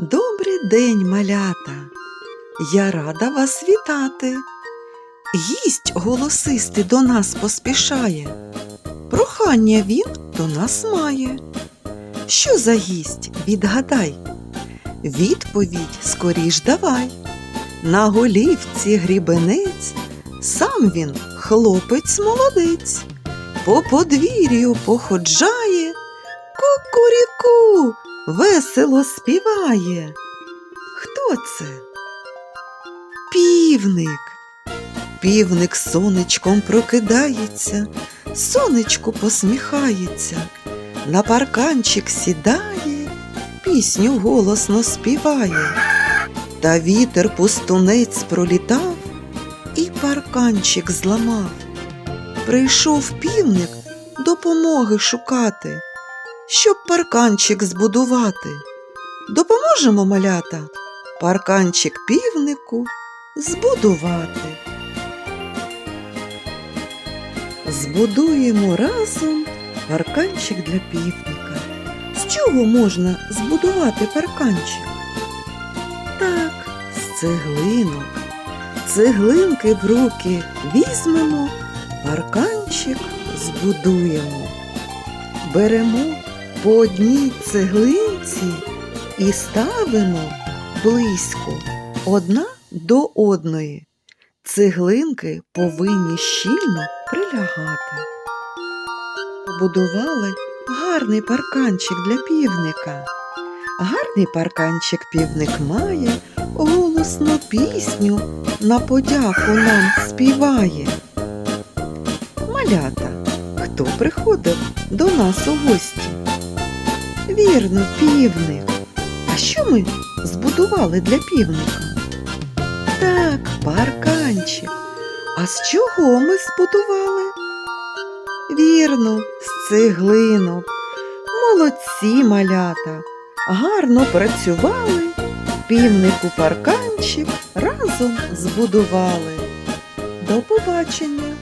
Добрий день, малята! Я рада вас вітати. Гість голосистий до нас поспішає. Прохання він до нас має. Що за гість? Відгадай. Відповідь скоріш давай. На голівці грібенець, сам він хлопець молодець. По подвір'ю походжає, кукуріку весело співає. Хто це? Півник. Півник сонечком прокидається, сонечку посміхається, на парканчик сідає, пісню голосно співає. Та вітер пустунець пролітав і парканчик зламав. Прийшов півник допомоги шукати, щоб парканчик збудувати. Допоможемо малята парканчик півнику збудувати. Збудуємо разом парканчик для півника. З чого можна збудувати парканчик? Так, з цеглинок. Цеглинки в руки візьмемо, парканчик збудуємо. Беремо по одній цеглинці і ставимо близько одна до одної. Цеглинки повинні щільно прилягати. Побудували гарний парканчик для півника. Гарний парканчик півник має, голосно пісню на подяку нам співає. Малята, хто приходив до нас у гості? Вірно, півник. А що ми збудували для півника? Так, парканчик. А з чого ми збудували? Вірно, з цеглинок. Молодці малята. Гарно працювали, півнику парканчик разом збудували. До побачення!